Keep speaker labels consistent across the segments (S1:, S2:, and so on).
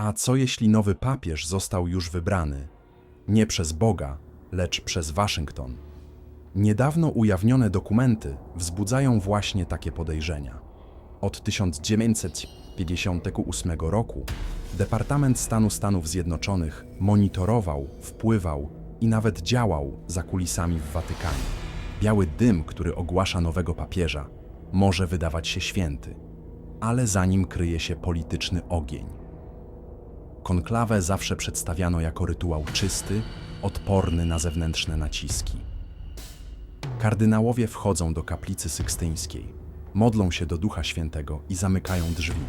S1: A co jeśli nowy papież został już wybrany? Nie przez Boga, lecz przez Waszyngton. Niedawno ujawnione dokumenty wzbudzają właśnie takie podejrzenia. Od 1958 roku Departament Stanu Stanów Zjednoczonych monitorował, wpływał i nawet działał za kulisami w Watykanie. Biały dym, który ogłasza nowego papieża, może wydawać się święty, ale za nim kryje się polityczny ogień. Konklawę zawsze przedstawiano jako rytuał czysty, odporny na zewnętrzne naciski. Kardynałowie wchodzą do kaplicy sykstyńskiej, modlą się do Ducha Świętego i zamykają drzwi.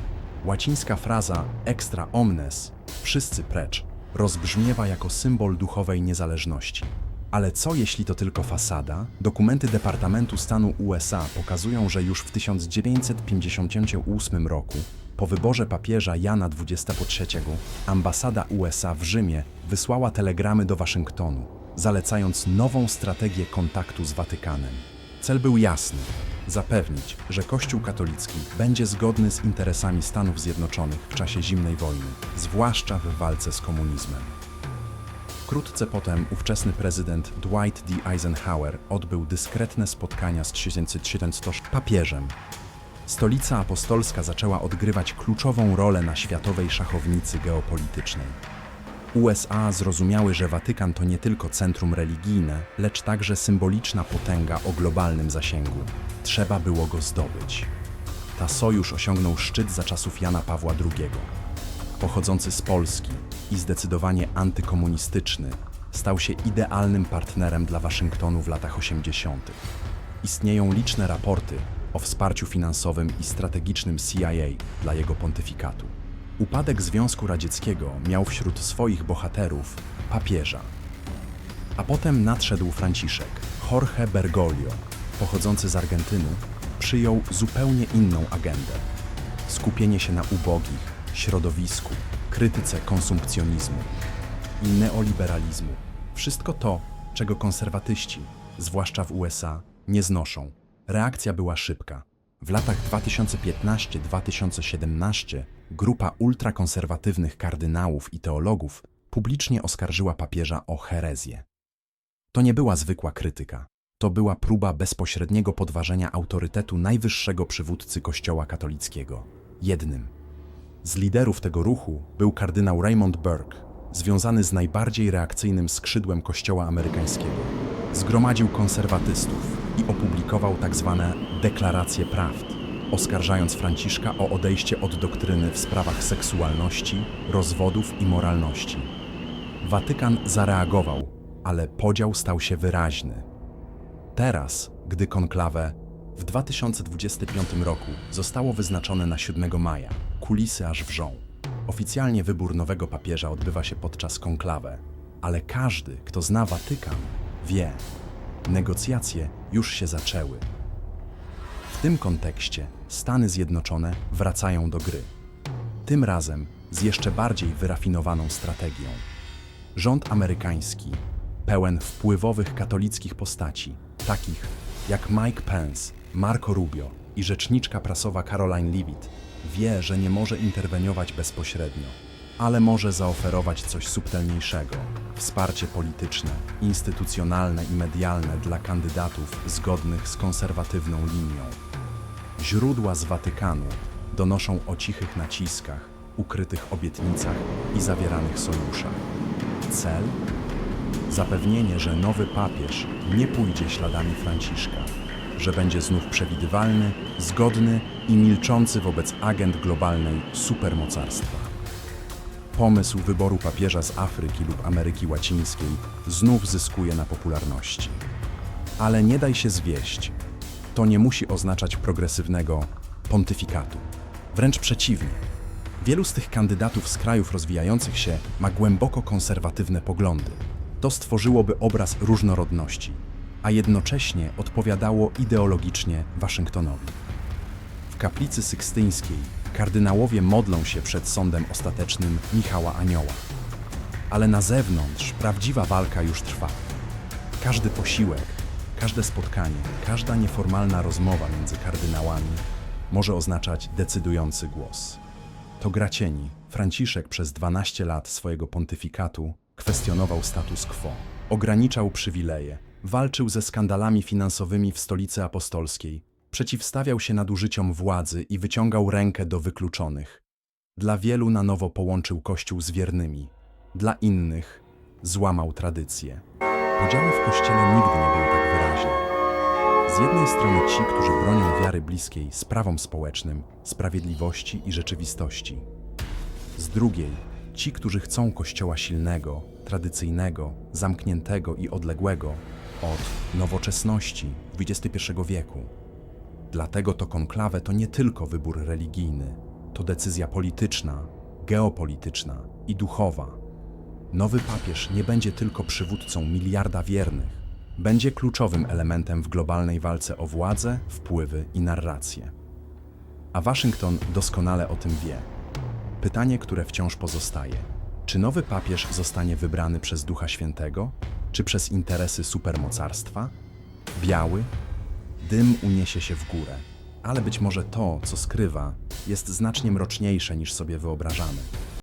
S1: Łacińska fraza extra omnes, wszyscy precz, rozbrzmiewa jako symbol duchowej niezależności. Ale co jeśli to tylko fasada? Dokumenty Departamentu Stanu USA pokazują, że już w 1958 roku, po wyborze papieża Jana XXIII, ambasada USA w Rzymie wysłała telegramy do Waszyngtonu, zalecając nową strategię kontaktu z Watykanem. Cel był jasny zapewnić, że Kościół katolicki będzie zgodny z interesami Stanów Zjednoczonych w czasie zimnej wojny, zwłaszcza w walce z komunizmem. Wkrótce potem ówczesny prezydent Dwight D. Eisenhower odbył dyskretne spotkania z 1900 papieżem. Stolica apostolska zaczęła odgrywać kluczową rolę na światowej szachownicy geopolitycznej. USA zrozumiały, że Watykan to nie tylko centrum religijne, lecz także symboliczna potęga o globalnym zasięgu. Trzeba było go zdobyć. Ta sojusz osiągnął szczyt za czasów Jana Pawła II. Pochodzący z Polski i zdecydowanie antykomunistyczny, stał się idealnym partnerem dla Waszyngtonu w latach 80. Istnieją liczne raporty o wsparciu finansowym i strategicznym CIA dla jego pontyfikatu. Upadek Związku Radzieckiego miał wśród swoich bohaterów papieża. A potem nadszedł Franciszek. Jorge Bergoglio, pochodzący z Argentyny, przyjął zupełnie inną agendę. Skupienie się na ubogich, środowisku, krytyce konsumpcjonizmu i neoliberalizmu. Wszystko to, czego konserwatyści, zwłaszcza w USA, nie znoszą. Reakcja była szybka. W latach 2015-2017 grupa ultrakonserwatywnych kardynałów i teologów publicznie oskarżyła papieża o herezję. To nie była zwykła krytyka. To była próba bezpośredniego podważenia autorytetu najwyższego przywódcy Kościoła katolickiego. Jednym z liderów tego ruchu był kardynał Raymond Burke, związany z najbardziej reakcyjnym skrzydłem Kościoła amerykańskiego. Zgromadził konserwatystów i opublikował tzw. deklaracje prawd, oskarżając Franciszka o odejście od doktryny w sprawach seksualności, rozwodów i moralności. Watykan zareagował, ale podział stał się wyraźny. Teraz, gdy konklawę w 2025 roku zostało wyznaczone na 7 maja, kulisy aż wrzą. Oficjalnie wybór nowego papieża odbywa się podczas konklawę, ale każdy, kto zna Watykan, wie, negocjacje już się zaczęły. W tym kontekście Stany Zjednoczone wracają do gry. Tym razem z jeszcze bardziej wyrafinowaną strategią. Rząd amerykański, pełen wpływowych katolickich postaci, takich jak Mike Pence, Marco Rubio i rzeczniczka prasowa Caroline Leavitt, wie, że nie może interweniować bezpośrednio, ale może zaoferować coś subtelniejszego wsparcie polityczne, instytucjonalne i medialne dla kandydatów zgodnych z konserwatywną linią. Źródła z Watykanu donoszą o cichych naciskach, ukrytych obietnicach i zawieranych sojuszach. Cel? Zapewnienie, że nowy papież nie pójdzie śladami Franciszka, że będzie znów przewidywalny, zgodny i milczący wobec agent globalnej supermocarstwa. Pomysł wyboru papieża z Afryki lub Ameryki Łacińskiej znów zyskuje na popularności. Ale nie daj się zwieść. To nie musi oznaczać progresywnego pontyfikatu. Wręcz przeciwnie. Wielu z tych kandydatów z krajów rozwijających się ma głęboko konserwatywne poglądy. To stworzyłoby obraz różnorodności, a jednocześnie odpowiadało ideologicznie Waszyngtonowi. W kaplicy sykstyńskiej kardynałowie modlą się przed sądem ostatecznym Michała Anioła. Ale na zewnątrz prawdziwa walka już trwa. Każdy posiłek, każde spotkanie, każda nieformalna rozmowa między kardynałami może oznaczać decydujący głos. To gra cieni, Franciszek przez 12 lat swojego pontyfikatu kwestionował status quo, ograniczał przywileje, walczył ze skandalami finansowymi w stolicy apostolskiej, przeciwstawiał się nadużyciom władzy i wyciągał rękę do wykluczonych. Dla wielu na nowo połączył Kościół z wiernymi, dla innych złamał tradycje. Podziały w Kościele nigdy nie były tak wyraźne. Z jednej strony ci, którzy bronią wiary bliskiej sprawom społecznym, sprawiedliwości i rzeczywistości. Z drugiej ci, którzy chcą Kościoła silnego, tradycyjnego, zamkniętego i odległego od nowoczesności XXI wieku. Dlatego to konklawę to nie tylko wybór religijny, to decyzja polityczna, geopolityczna i duchowa. Nowy papież nie będzie tylko przywódcą miliarda wiernych, będzie kluczowym elementem w globalnej walce o władzę, wpływy i narrację. A Waszyngton doskonale o tym wie. Pytanie, które wciąż pozostaje: czy nowy papież zostanie wybrany przez Ducha Świętego, czy przez interesy supermocarstwa? Biały, dym uniesie się w górę, ale być może to, co skrywa, jest znacznie mroczniejsze niż sobie wyobrażamy.